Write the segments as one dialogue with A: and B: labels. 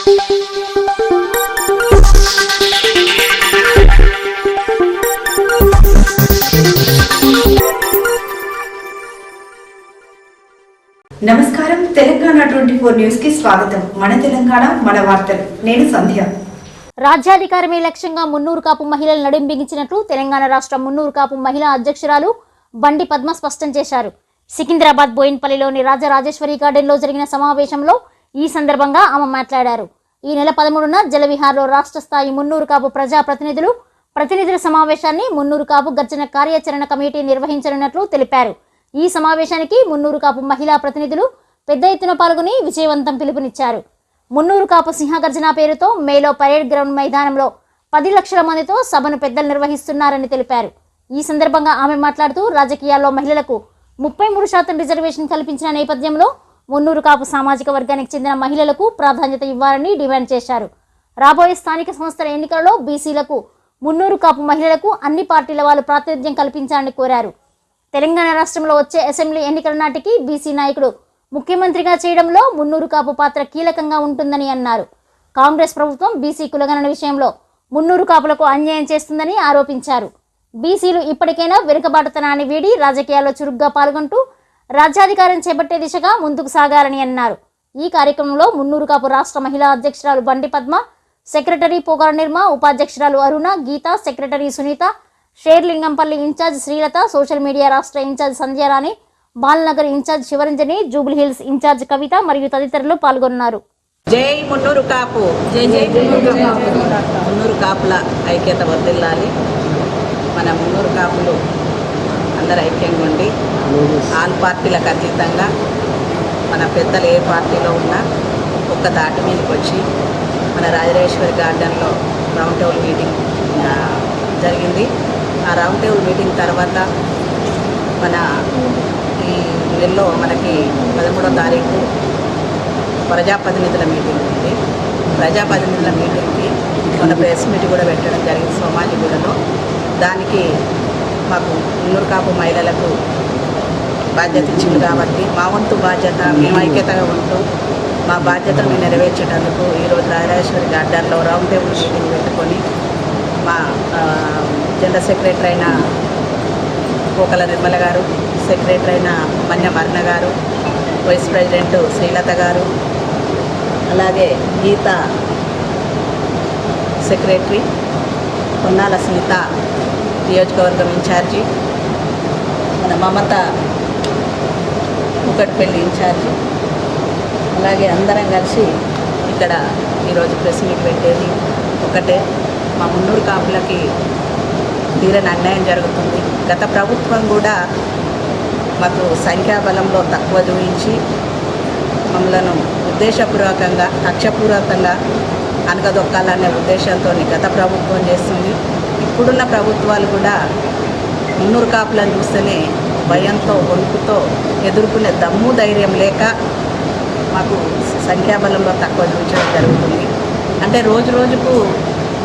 A: నమస్కారం. Telangana twenty four న్యూస్కి స్వాగతం. మన తెలంగాణ మన వార్తలు. నేను సంధ్య.
B: రాజ్యాధికారమే లక్ష్యంగా మున్నూరు కాపు మహిళలు నడుం బిగించినట్లు తెలంగాణ రాష్ట్ర మున్నూరు కాపు మహిళా అధ్యక్షురాలు బండి పద్మ స్పష్టం చేశారు. సికింద్రాబాద్ బోయిన్పల్లిలోని రాజరాజేశ్వరి గార్డెన్లో జరిగిన సమావేశంలో ఈ సందర్భంగా ఆమె మాట్లాడారు. ఈ నెల పదమూడున జలవిహార్లో రాష్ట్ర స్థాయి మున్నూరు కాపు ప్రజా ప్రతినిధులు ప్రతినిధుల సమావేశాన్ని మున్నూరు కాపు గర్జన కార్యాచరణ కమిటీ నిర్వహించనున్నట్లు తెలిపారు. ఈ సమావేశానికి మున్నూరు కాపు మహిళా ప్రతినిధులు పెద్ద ఎత్తున పాల్గొని విజయవంతం పిలుపునిచ్చారు. మున్నూరు కాపు సింహగర్జన పేరుతో మేలో పరేడ్ గ్రౌండ్ మైదానంలో పది లక్షల మందితో సభను పెద్దలు నిర్వహిస్తున్నారని తెలిపారు. ఈ సందర్భంగా ఆమె మాట్లాడుతూ రాజకీయాల్లో మహిళలకు ముప్పై మూడు శాతం రిజర్వేషన్ కల్పించిన నేపథ్యంలో మున్నూరు కాపు సామాజిక వర్గానికి చెందిన మహిళలకు ప్రాధాన్యత ఇవ్వాలని డిమాండ్ చేశారు. రాబోయే స్థానిక సంస్థల ఎన్నికలలో బీసీలకు మున్నూరు కాపు మహిళలకు అన్ని పార్టీల వాళ్ళు ప్రాతినిధ్యం కల్పించాలని కోరారు. తెలంగాణ రాష్ట్రంలో వచ్చే అసెంబ్లీ ఎన్నికల నాటికి బీసీ నాయకుడు ముఖ్యమంత్రిగా చేయడంలో మున్నూరు కాపు పాత్ర కీలకంగా ఉంటుందని అన్నారు. కాంగ్రెస్ ప్రభుత్వం బీసీ కులగణన విషయంలో మున్నూరు కాపులకు అన్యాయం చేస్తుందని ఆరోపించారు. బీసీలు ఇప్పటికైనా వెనుకబాటుతనాన్ని వీడి రాజకీయాల్లో చురుగ్గా పాల్గొంటూ రాజ్యాధికారం చేపట్టే దిశగా ముందుకు సాగాలని అన్నారు. ఈ కార్యక్రమంలో మున్నూరు కాపు రాష్ట్ర మహిళా అధ్యక్షురాలు Bandi Padma secretary Pogara Nirma ఉపాధ్యక్షురాలు Aruna Geetha secretary Sunitha Serilingampally in-charge Srilatha social media రాష్ట్ర in-charge Sandhyarani Balanagar in-charge Shivaranjani Jubilee Hills in-charge Kavitha మరియు తదితరులు పాల్గొన్నారు.
C: జై మున్నూరు కాపు జై జై మున్నూరు కాపుల ఐక్యత వర్దిల్లాలి మన మున్నూరు కాపులు అందరు ఐక్యంగా ఉండి ఆల్ పార్టీలకు అతీతంగా మన పెద్దలు ఏ పార్టీలో ఉన్నా ఒక్క దాటి మీదకి వచ్చి మన రాజరాజేశ్వరి గార్డెన్లో రౌండ్ టేబుల్ మీటింగ్ జరిగింది. ఆ రౌండ్ టేబుల్ మీటింగ్ తర్వాత మన ఈ నెలలో మనకి పదమూడో తారీఖు ప్రజాప్రతినిధుల మీటింగ్ ఉంది. ప్రజాప్రతినిధుల మీటింగ్కి మన ప్రెస్ మీట్ కూడా పెట్టడం జరిగింది సోమాజిగూడలో. దానికి మాకు ఉన్నూరు కాపు మహిళలకు బాధ్యత ఇచ్చింది కాబట్టి మా వంతు బాధ్యత మేము ఐక్యతగా ఉంటూ మా బాధ్యతను నెరవేర్చేటందుకు ఈరోజు రాజరాజేశ్వరి గార్డెన్లో రౌండ్ టేబుల్ మీటింగ్ పెట్టుకొని మా జనరల్ సెక్రటరీ అయిన కోకల నిర్మల గారు సెక్రటరీ అయిన మన్య మర్ణ గారు వైస్ ప్రెసిడెంట్ శ్రీలత గారు అలాగే గీత సెక్రటరీ పొన్నాల సీత నియోజకవర్గం ఇన్ఛార్జి మన మమత ముకట్పల్లి ఇన్ఛార్జి అలాగే అందరం కలిసి ఇక్కడ ఈరోజు ప్రెస్ మీట్ పెట్టేది ఒకటే. మా మున్నూరు కాపులకి తీరని అన్యాయం జరుగుతుంది. గత ప్రభుత్వం కూడా మాకు సంఖ్యాబలంలో తక్కువ చూపించి మమ్మలను ఉద్దేశపూర్వకంగా కక్షపూర్వకంగా అనగదొక్కాలనే ఉద్దేశంతో గత ప్రభుత్వం చేస్తుంది. ఇప్పుడున్న ప్రభుత్వాలు కూడా మున్నూరు కాపులను చూస్తేనే భయంతో వణుకుతో ఎదుర్కొనే దమ్ము ధైర్యం లేక మాకు సంఖ్యాబలంలో తక్కువ చూపించడం జరుగుతుంది. అంటే రోజు రోజుకు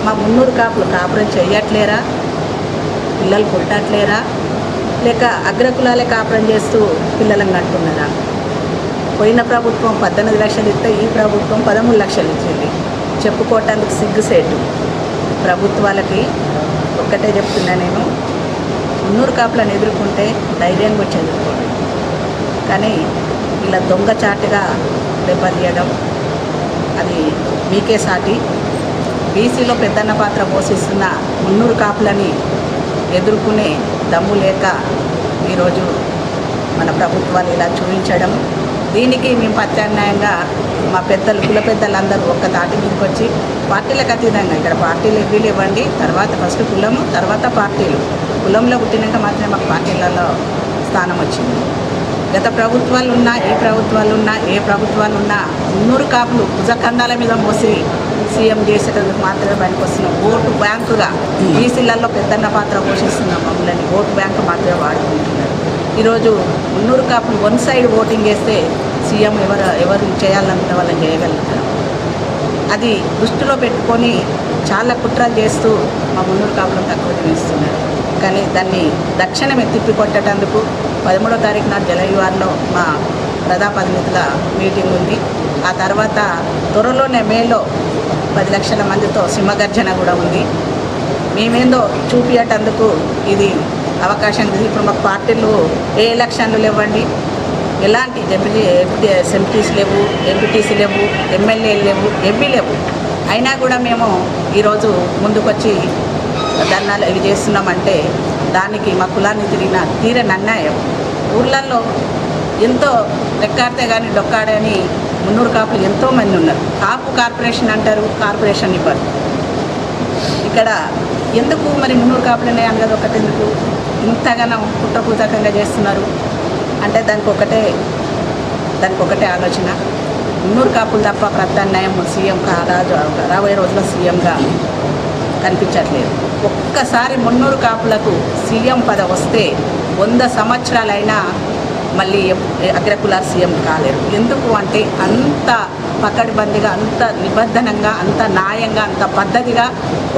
C: మా మున్నూరు కాపులు కాపురం చేయట్లేరా? పిల్లలు పుట్టట్లేరా? లేక అగ్రకులాలే కాపురం చేస్తూ పిల్లలను కంటున్నారా పోయిన ప్రభుత్వం పద్దెనిమిది లక్షలు ఇస్తే ఈ ప్రభుత్వం పదమూడు లక్షలు ఇచ్చింది. చెప్పుకోవటానికి సిగ్గుసేటు. ప్రభుత్వాలకి ఒక్కటే చెప్తున్నా నేను. మున్నూరు కాపులను ఎదుర్కొంటే ధైర్యంగా వచ్చి ఎదుర్కోండి. కానీ ఇలా దొంగచాటుగా దెబ్బతీయడం అది మీకే సాటి. బీసీలో పెద్దన్న పాత్ర పోషిస్తున్న మున్నూరు కాపులని ఎదుర్కొనే దమ్ము లేక ఈరోజు మన ప్రభుత్వాలు ఇలా చూపించడం దీనికి మేము ప్రత్యామ్నాయంగా మా పెద్దలు కుల పెద్దలందరూ ఒక్క తాటి మీదకి వచ్చి పార్టీలకు అతీతంగా ఇక్కడ పార్టీలు ఎవ్వీలు ఇవ్వండి తర్వాత ఫస్ట్ కులము తర్వాత పార్టీలు. కులంలో పుట్టినాక మాత్రమే మాకు పార్టీలలో స్థానం వచ్చింది. గత ప్రభుత్వాలు ఉన్నా ఏ ప్రభుత్వాలు ఉన్నా ఏ ప్రభుత్వాలు ఉన్నా మున్నూరు కాపులు భుజకండాల మీద మోసి సీఎం చేసేటందుకు మాత్రమే పనికి వస్తున్నాం. ఓటు బ్యాంకుగా బీసీలలో పెద్దన్న పాత్ర పోషిస్తున్నాం మమ్మల్ని. ఓటు బ్యాంకు మాత్రమే వాడుకుంటున్నారు ఈరోజు మున్నూరు కాపులు వన్ సైడ్ ఓటింగ్ వేస్తే సీఎం ఎవరు ఎవరు చేయాలనుకున్న వాళ్ళని చేయగలుగుతారు. అది దృష్టిలో పెట్టుకొని చాలా కుట్రలు చేస్తూ మా మున్నూరు కాపులను తక్కువ చేస్తున్నారు కానీ దాన్ని దక్షిణం ఎత్తిప్పి కొట్టేటందుకు పదమూడో తారీఖు నాడు జలవివార్లో మా ప్రజాప్రతినిధుల మీటింగ్ ఉంది. ఆ తర్వాత త్వరలోనే మేలో పది లక్షల మందితో సింహగర్జన కూడా ఉంది. మేమేందో చూపించేటందుకు ఇది అవకాశం ఇప్పుడు మాకు పార్టీలు ఏ ఎలక్షన్లు లేవండి. ఎలాంటి డెప్యూటీ ఎంపీటీస్ లేవు ఎంపీటీసీ లేవు ఎమ్మెల్యేలు లేవు ఎంపీ లేవు. అయినా కూడా మేము ఈరోజు ముందుకొచ్చి ధర్నాలు ఇవి చేస్తున్నామంటే దానికి మా కులాన్ని తిరిగిన తీరని అన్యాయం ఊళ్ళల్లో ఎంతో లెక్కాడితే కానీ డొక్కాడని మున్నూరు కాపులు ఎంతోమంది ఉన్నారు. కాపు కార్పొరేషన్ అంటారు కార్పొరేషన్ ఇవ్వరు. ఇక్కడ ఎందుకు మరి మున్నూరు కాపులు అన్నది ఒకటి ఎందుకు? ఇంతగానో కుట్రపూతకంగా చేస్తున్నారు. అంటే దానికి ఒకటే దానికి ఒకటే ఆలోచన. మున్నూరు కాపులు తప్ప ప్రత్యామ్నాయం సీఎం కాదా రాబోయే రోజుల్లో సీఎంగా కనిపించట్లేదు. ఒక్కసారి మున్నూరు కాపులకు సీఎం పద వస్తే వంద సంవత్సరాలైనా మళ్ళీ అగ్రకుల సీఎం కాలేరు. ఎందుకు అంటే అంత పకడ్బందీగా అంత నిబద్ధనంగా అంత న్యాయంగా అంత పద్ధతిగా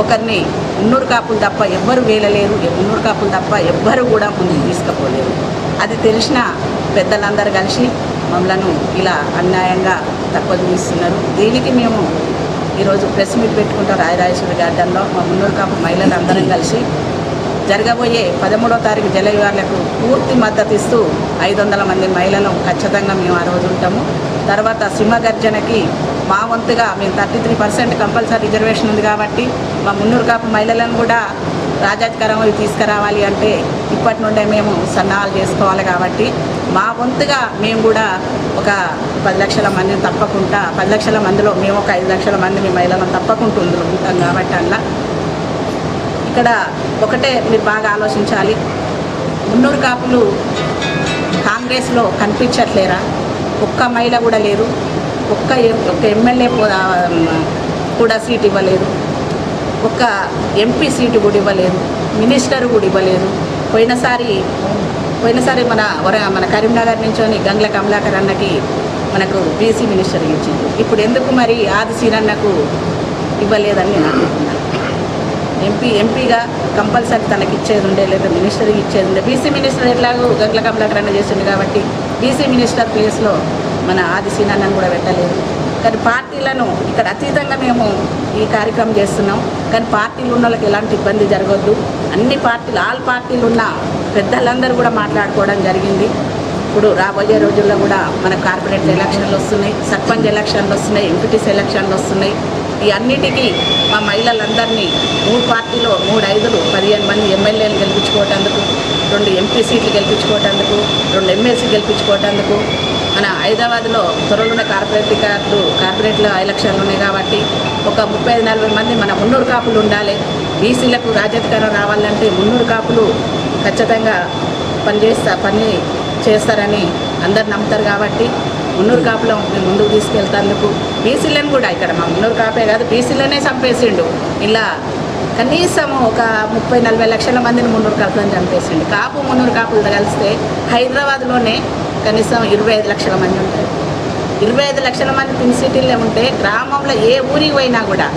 C: ఒకరిని ఉన్నూరు కాపులు తప్ప ఎవ్వరు వేలలేరు మున్నూరు కాపులు తప్ప ఎవ్వరు కూడా ముందుకు తీసుకుపోలేరు. అది తెలిసిన పెద్దలందరూ కలిసి మమ్మలను ఇలా అన్యాయంగా తక్కువ చూపిస్తున్నారు దీనికి మేము ఈరోజు ప్రెస్ మీట్ పెట్టుకుంటాం రాయరాజేశ్వరి గార్డెన్లో. మా మున్నూరు కాపు మహిళలు అందరం కలిసి జరగబోయే పదమూడో తారీఖు జల పూర్తి మద్దతు ఇస్తూ ఐదు వందల మంది మహిళలను ఖచ్చితంగా మేము ఆ రోజు ఉంటాము. తర్వాత సింహగర్జనకి మా వంతుగా మేము thirty three percent compulsory reservation ఉంది కాబట్టి మా మున్నూరు కాపు మహిళలను కూడా రాజాధికారంలో తీసుకురావాలి అంటే ఇప్పటి నుండే మేము సన్నాహాలు చేసుకోవాలి కాబట్టి మా వంతుగా మేము కూడా ఒక పది లక్షల మందిని తప్పకుండా పది లక్షల మందిలో మేము ఒక ఐదు లక్షల మంది మీ మహిళలను తప్పకుండా ఉంటాం కాబట్టి అలా ఇక్కడ ఒకటే మీరు బాగా ఆలోచించాలి. మున్నూరు కాపులు కాంగ్రెస్లో కనిపించట్లేరా? ఒక్క మహిళ కూడా లేరు. ఒక్క ఒక్క ఎమ్మెల్యే కూడా సీట్ ఇవ్వలేదు. ఒక్క ఎంపీ సీటు కూడా ఇవ్వలేదు. మినిస్టర్ కూడా ఇవ్వలేదు. పోయినసారి పోయినసారి మన వర మన కరీంనగర్ నుంచోని గంగ్ల కమలాకర్ అన్నకి మనకు బీసీ మినిస్టర్ ఇచ్చింది. ఇప్పుడు ఎందుకు మరి ఆది సీనన్నకు ఇవ్వలేదని నేను అనుకుంటున్నాను. ఎంపీ ఎంపీగా కంపల్సరీ తనకి ఇచ్చేది ఉండే లేదా మినిస్టర్కి ఇచ్చేది ఉండే. బీసీ మినిస్టర్ ఎట్లాగో గంగల కమలాకరణ చేసింది కాబట్టి బీసీ మినిస్టర్ ప్లేస్లో మన ఆది సీనాన్ని కూడా పెట్టలేదు. కానీ పార్టీలను ఇక్కడ అతీతంగా మేము ఈ కార్యక్రమం చేస్తున్నాం. కానీ పార్టీలు ఉన్న వాళ్ళకి ఎలాంటి ఇబ్బంది జరగొద్దు. అన్ని పార్టీలు ఆల్ పార్టీలు ఉన్న పెద్దలందరూ కూడా మాట్లాడుకోవడం జరిగింది. ఇప్పుడు రాబోయే రోజుల్లో కూడా మన కార్పొరేట్ ఎలక్షన్లు వస్తున్నాయి సర్పంచ్ ఎలక్షన్లు వస్తున్నాయి ఎంపీటీసీ ఎలక్షన్లు వస్తున్నాయి. ఈ అన్నిటికీ మా మహిళలందరినీ మూడు పార్టీలో మూడు ఐదులు పదిహేను మంది ఎమ్మెల్యేలు గెలిపించుకోవటందుకు రెండు ఎంపీ సీట్లు గెలిపించుకోవటందుకు రెండు ఎమ్మెల్సీ గెలిపించుకోవటందుకు మన హైదరాబాద్లో త్వరలోనే కార్పొరేట్ కార్డు కార్పొరేట్లో ఎలక్షన్లు ఉన్నాయి కాబట్టి ఒక ముప్పై నలభై మంది మన మున్నూరు కాపులు ఉండాలి. బీసీలకు రాజ్యాధికారం రావాలంటే మున్నూరు కాపులు ఖచ్చితంగా పనిచేస్తా పని చేస్తారని అందరు నమ్ముతారు కాబట్టి మున్నూరు కాపులో ముందుకు తీసుకెళ్తాందుకు బీసీలను కూడా ఇక్కడ మా మున్నూరు కాపే కాదు బీసీలనే చంపేసిండు. ఇలా కనీసం ఒక ముప్పై నలభై లక్షల మందిని మున్నూరు కాపులను చంపేసిండు. కాపు మున్నూరు కాపులతో కలిస్తే హైదరాబాద్లోనే కనీసం ఇరవై ఐదు లక్షల మంది ఉంటారు. ఇరవై ఐదు లక్షల మంది పిన్ సిటీల్లో ఉంటే గ్రామంలో ఏ ఊరికి పోయినా కూడా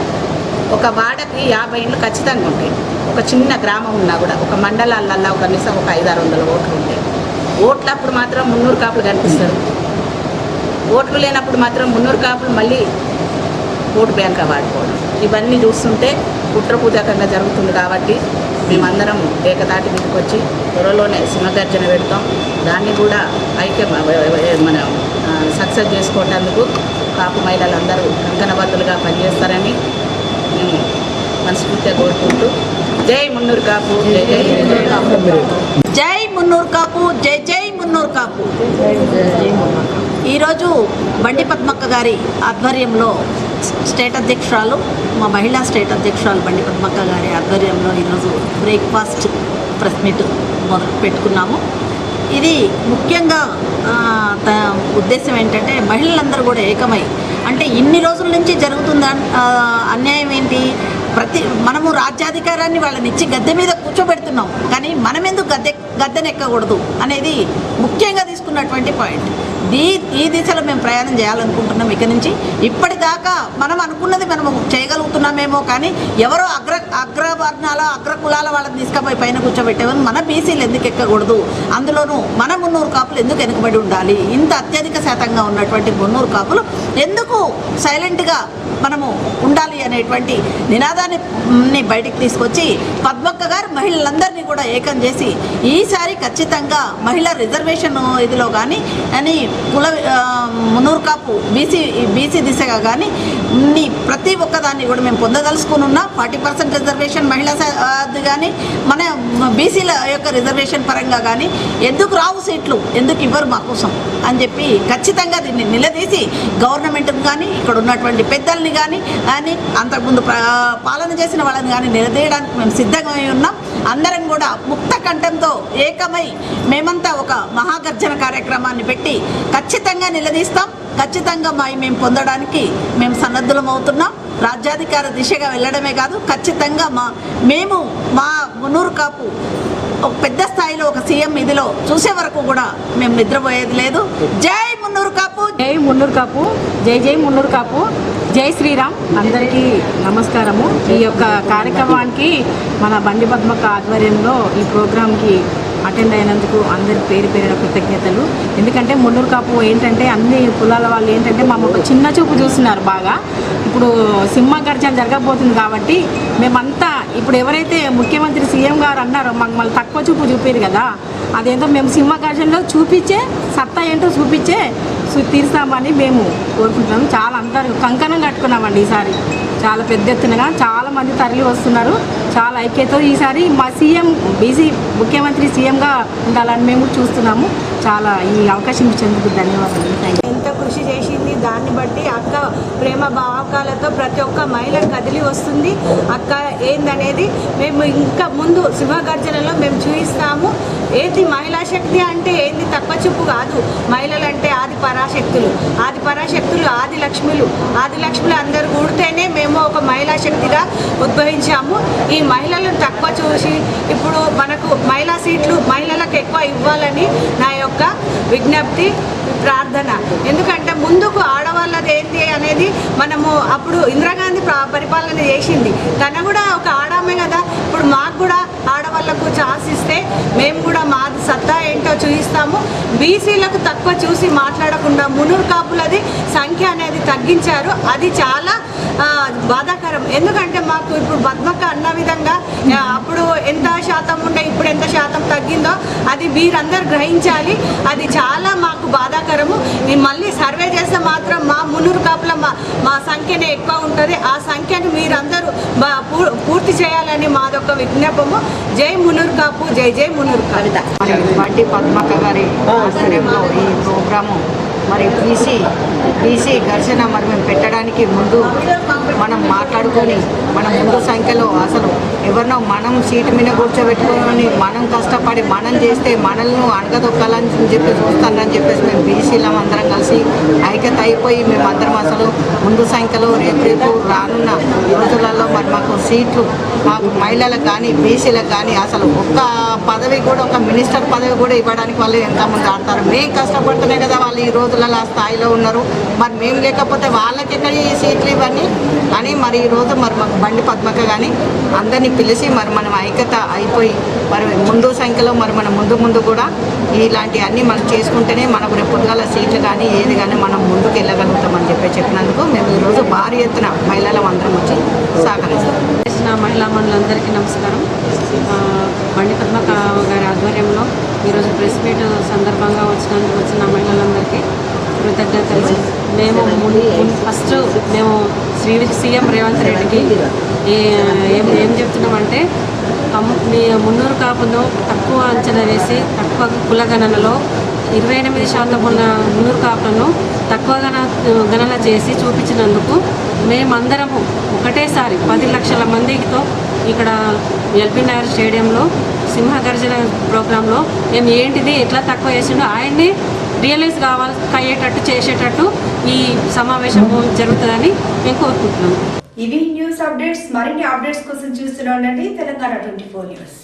C: ఒక వాడకి యాభై ఇండ్లు ఖచ్చితంగా ఉంటాయి. ఒక చిన్న గ్రామం ఉన్నా కూడా ఒక మండలాలల్లో కనీసం ఒక ఐదు ఆరు వందల ఓట్లు ఉంటాయి. ఓట్లప్పుడు మాత్రం మున్నూరు కాపులు కనిపిస్తారు. ఓట్లు లేనప్పుడు మాత్రం మున్నూరు కాపులు మళ్ళీ ఓటు బ్యాంక్ వాడుకోవడం. ఇవన్నీ చూస్తుంటే కుట్రపూజకంగా జరుగుతుంది కాబట్టి మేమందరం ఏకతాటి మీదకి వచ్చి త్వరలోనే సింహగర్జన పెడతాం. దాన్ని కూడా ఐక్యం మన సక్సెస్ చేసుకోవటానికి కాపు మహిళలందరూ కంకణబద్దులుగా పనిచేస్తారని మేము మనస్ఫూర్తిగా కోరుకుంటూ జై మున్నూరు కాపు జై జై మున్నూరు కాపు.
D: జై మున్నూరు కాపు. జై జై మున్నూరు కాపు. ఈరోజు బండి పద్మక్క గారి ఆధ్వర్యంలో స్టేట్ అధ్యక్షురాలు మా మహిళా స్టేట్ అధ్యక్షురాలు బండి పద్మక్క గారి ఆధ్వర్యంలో ఈరోజు బ్రేక్ఫాస్ట్ ప్రెస్ మీట్ మొదలు పెట్టుకున్నాము. ఇది ముఖ్యంగా త- ఉద్దేశం ఏంటంటే మహిళలందరూ కూడా ఏకమై అంటే ఇన్ని రోజుల నుంచి జరుగుతున్న అన్యాయం ఏంటి? ప్రతి మనము రాజ్యాధికారాన్ని వాళ్ళని ఇచ్చి గద్దె మీద కూర్చోబెడుతున్నాం కానీ మనం ఎందుకు గద్దె గద్దెనెక్కకూడదు అనేది ముఖ్యంగా తీసుకున్నటువంటి పాయింట్. దీ ఈ దిశలో మేము ప్రయాణం చేయాలనుకుంటున్నాం ఇక నుంచి. ఇప్పటిదాకా మనం అనుకున్నది మనం చేయగలుగుతున్నామేమో కానీ ఎవరో అగ్ర అగ్రవర్ణాల అగ్ర కులాల వాళ్ళని తీసుకుపోయి పైన కూర్చోబెట్టేవారు మన బీసీలు ఎందుకు ఎక్కకూడదు? అందులోనూ మన మున్నూరు కాపులు ఎందుకు వెనుకబడి ఉండాలి? ఇంత అత్యధిక శాతంగా ఉన్నటువంటి మున్నూరు కాపులు ఎందుకు సైలెంట్గా మనము ఉండాలి అనేటువంటి నినాదాన్ని బయటికి తీసుకొచ్చి పద్మక్క గారు మహిళలందరినీ కూడా ఏకం చేసి ఈసారి ఖచ్చితంగా మహిళా రిజర్వేషన్ ఇదిలో కానీ అని కుల మునూరు కాపు బీసీ బీసీ దిశగా కానీ ప్రతి ఒక్కదాన్ని కూడా మేము పొందదలుచుకుని ఉన్నా ఫార్టీ పర్సెంట్ రిజర్వేషన్ మహిళా స- కానీ మన బీసీల యొక్క రిజర్వేషన్ పరంగా కానీ ఎందుకు రావు సీట్లు? ఎందుకు ఇవ్వరు మా కోసం? అని చెప్పి ఖచ్చితంగా దీన్ని నిలదీసి గవర్నమెంట్ని కానీ ఇక్కడ ఉన్నటువంటి పెద్దల్ని కానీ కానీ అంతకుముందు పాలన చేసిన వాళ్ళని కానీ నిలదీయడానికి మేము సిద్ధమై ఉన్నాం. అందరం కూడా ముక్త కంఠంతో ఏకమై మేమంతా ఒక మహాగర్జన కార్యక్రమాన్ని పెట్టి ఖచ్చితంగా నిలదీస్తాం. ఖచ్చితంగా మా మేము పొందడానికి మేము సన్నద్ధులం అవుతున్నాం. రాజ్యాధికార దిశగా వెళ్ళడమే కాదు ఖచ్చితంగా మా మేము మా మున్నూరు కాపు ఒక పెద్ద స్థాయిలో ఒక సీఎం ఇదిలో చూసే వరకు కూడా మేము నిద్రపోయేది లేదు. జై మున్నూరు కాపు!
E: జై మున్నూరు కాపు! జై జై మున్నూరు కాపు! జై శ్రీరామ్! అందరికీ నమస్కారము. ఈ యొక్క కార్యక్రమానికి మన బండి పద్మక ఆధ్వర్యంలో ఈ ప్రోగ్రాంకి అటెండ్ అయినందుకు అందరి పేరు పేరిన కృతజ్ఞతలు. ఎందుకంటే మున్నూరు కాపు ఏంటంటే అన్ని కులాల వాళ్ళు ఏంటంటే మా ఒక చిన్న చూపు చూస్తున్నారు బాగా. ఇప్పుడు సింహ గర్జన జరగబోతుంది కాబట్టి మేమంతా ఇప్పుడు ఎవరైతే ముఖ్యమంత్రి సీఎం గారు అన్నారో మాకు మళ్ళీ తక్కువ చూపు చూపారు కదా. అదేంటో మేము సింహ గర్జనలో చూపించే సత్తా ఏంటో చూపించే తీరుస్తామని మేము కోరుకుంటున్నాము. చాలా అందరూ కంకణం కట్టుకున్నామండి ఈసారి. చాలా పెద్ద ఎత్తునగా చాలా మంది తరలి వస్తున్నారు. చాలా ఐక్యతో ఈసారి మా సీఎం బీసీ ముఖ్యమంత్రి సీఎంగా ఉండాలని మేము చూస్తున్నాము. చాలా ఈ అవకాశం ఇచ్చేందుకు ధన్యవాదాలు.
F: ఎంత కృషి చేసింది దాన్ని బట్టి అక్క ప్రేమ భావకాలతో ప్రతి ఒక్క మహిళ కదిలి వస్తుంది. అక్క ఏందనేది మేము ఇంకా ముందు సింహగర్జనలో మేము చూపిస్తాము. ఏది మహిళా శక్తి అంటే ఏంది తక్కువ చూపు కాదు. మహిళలు అంటే పరాశక్తులు ఆది పరాశక్తులు ఆది లక్ష్ములు ఆది లక్ష్ములు అందరూ కూడితేనే మేము ఒక మహిళా శక్తిగా ఉద్భవించాము. ఈ మహిళలను తక్కువ చూసి ఇప్పుడు మనకు మహిళా సీట్లు మహిళలకు ఎక్కువ ఇవ్వాలని నా యొక్క విజ్ఞప్తి. ప్రార్థన. ఎందుకంటే ముందుకు ఆడవాళ్ళది ఏంటి అనేది మనము అప్పుడు ఇందిరాగాంధీ పరిపాలన చేసింది. తన కూడా ఒక ఆడామే కదా. ఇప్పుడు మాకు కూడా ఆడవాళ్ళకు ఛాన్స్ ఇస్తే మేము కూడా మా సత్తా ఏంటో చూపిస్తాము బీసీలకు తక్కువ చూసి మాట్లాడకుండా మునురు కాపులది సంఖ్య అనేది తగ్గించారు. అది చాలా ఆ, బాధాకరం. ఎందుకంటే మాకు ఇప్పుడు పద్మక్క అన్న విధంగా అప్పుడు ఎంత శాతం ఉండే ఇప్పుడు ఎంత శాతం తగ్గిందో అది మీరందరూ గ్రహించాలి. అది చాలా మాకు బాధాకరము. మళ్ళీ సర్వే చేస్తే మాత్రం మా మునురు కాపుల మా మా సంఖ్యనే ఎక్కువ ఉంటుంది. ఆ సంఖ్యను మీరందరూ బా- పూ- పూర్తి చేయాలని మాదొక విజ్ఞాపము. జై మునురు కాపు జై జై మునురు కవిత.
G: పద్మక్క గారి ఈ ప్రోగ్రాము మరి బీసీ బీసీ ఘర్షణ మరి మేము పెట్టడానికి ముందు మనం మాట్లాడుకొని మన ముందు సంఖ్యలో అసలు ఎవరినో మనం సీటు మీద కూర్చోబెట్టుకొని మనం కష్టపడి మనం చేస్తే మనల్ని అణగదొక్కాలని చెప్పి చూస్తానని చెప్పేసి మేము బీసీలం అందరం కలిసి ఐక్యత అయిపోయి మేమందరం అసలు ముందు సంఖ్యలో రేపు రేపు రానున్న రోజులలో మరి మాకు సీట్లు మాకు మహిళలకు కానీ బీసీలకు కానీ అసలు ఒక్క పదవి కూడా ఒక మినిస్టర్ పదవి కూడా ఇవ్వడానికి వాళ్ళు ఎంతమంది ఆడతారు. మేము కష్టపడుతున్నాయి కదా వాళ్ళు ఈ పిల్లలు ఆ స్థాయిలో ఉన్నారు. మరి మేము లేకపోతే వాళ్ళకి ఎక్కడ ఈ సీట్లు ఇవన్నీ అని మరి ఈరోజు మరి మాకు బండి పద్మక కానీ అందరినీ పిలిచి మరి మనం ఐక్యత అయిపోయి మరి ముందు సంఖ్యలో మరి మనం ముందు ముందు కూడా ఇలాంటివన్నీ మనం చేసుకుంటేనే మనకు రేపు సీట్లు కానీ ఏది కానీ మనం ముందుకు వెళ్ళగలుగుతామని చెప్పి చెప్పినందుకు మేము ఈరోజు భారీ ఎత్తున మహిళలం అందరం వచ్చి సహకరిస్తాం.
E: చేసిన మహిళా మనులందరికీ నమస్కారం. బండి పద్మక గారి ఆధ్వర్యంలో ఈరోజు ప్రెస్ మీట్ సందర్భంగా వచ్చినందుకు వచ్చిన మహిళలు కృతజ్ఞతలు. మేము ఫస్ట్ మేము శ్రీ సీఎం రేవంత్ రెడ్డికి ఏం ఏం చెప్తున్నామంటే మీ మున్నూరు కాపును తక్కువ అంచనా వేసి తక్కువ కులగణనలో ఇరవై ఎనిమిది శాతం ఉన్న మున్నూరు కాపులను తక్కువ గణ గణన చేసి చూపించినందుకు మేమందరము ఒకటేసారి పది లక్షల మందితో ఇక్కడ ఎల్బీ నగర్ స్టేడియంలో సింహగర్జన ప్రోగ్రాంలో మేము ఏంటిది ఎట్లా తక్కువ చేసిండో ఆయన్ని రియలైజ్ కావాలి అయ్యేటట్టు చేసేటట్టు ఈ సమావేశం జరుగుతుందని మేము కోరుకుంటున్నాం.
A: ఇవి న్యూస్ అప్డేట్స్ మరిన్ని అప్డేట్స్ కోసం చూస్తూనే తెలంగాణ ట్వంటీ ఫోర్ న్యూస్.